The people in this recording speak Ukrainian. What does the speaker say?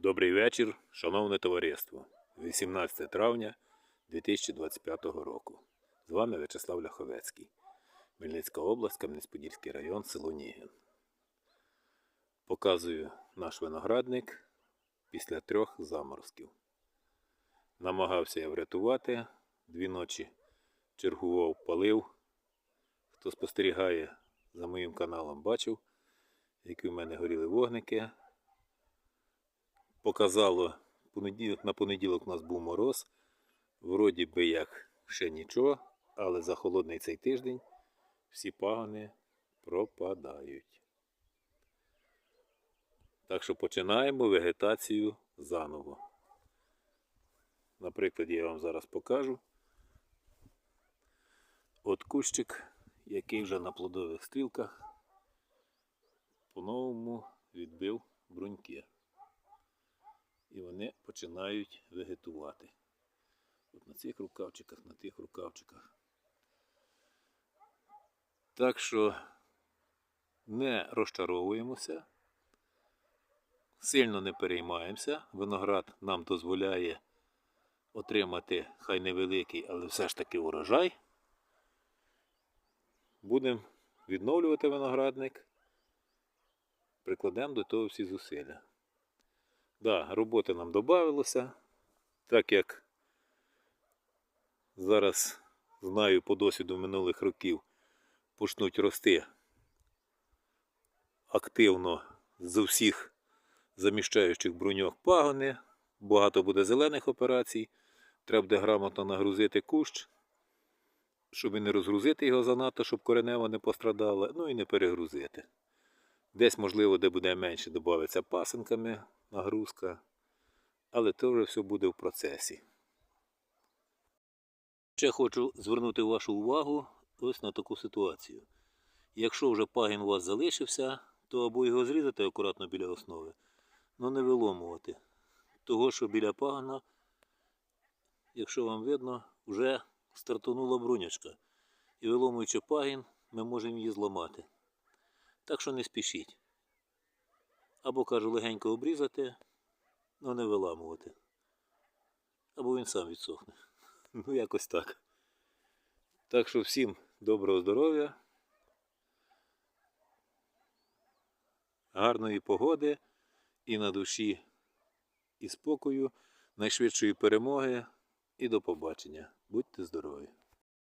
Добрий вечір, шановне товариство. 18 травня 2025 року. З вами В'ячеслав Ляховецький. Хмельницька область, Кам'янець-Подільський район, село Нігін. Показую наш виноградник після трьох заморозків. Намагався я врятувати. Дві ночі чергував, палив. Хто спостерігає за моїм каналом, бачив, які в мене горіли вогники показало на понеділок у нас був мороз. Вроді би як ще нічого, але за холодний цей тиждень всі пагони пропадають. Так що починаємо вегетацію заново. Наприклад, я вам зараз покажу. От кущик, який вже на плодових стрілках по-новому відбив починають вегетувати. От на цих рукавчиках, на тих рукавчиках. Так що не розчаровуємося, сильно не переймаємося. Виноград нам дозволяє отримати хай невеликий, але все ж таки урожай. Будемо відновлювати виноградник, прикладемо до того всі зусилля. Да, роботи нам додавалося, так як зараз знаю по досвіду минулих років почнуть рости активно з усіх заміщаючих бруньок пагони, багато буде зелених операцій, треба буде грамотно нагрузити кущ, щоб і не розгрузити його занадто, щоб коренева не пострадала, ну і не перегрузити. Десь, можливо, де буде менше, додається пасинками нагрузка, але це вже все буде в процесі. Ще хочу звернути вашу увагу ось на таку ситуацію. Якщо вже пагін у вас залишився, то або його зрізати акуратно біля основи, але не виломувати. Того, що біля пагона, якщо вам видно, вже стартанула брунячка. І виломуючи пагін, ми можемо її зламати. Так що не спішіть. Або кажу легенько обрізати, але не виламувати. Або він сам відсохне. Ну, якось так. Так що всім доброго здоров'я, гарної погоди і на душі, і спокою, найшвидшої перемоги і до побачення. Будьте здорові!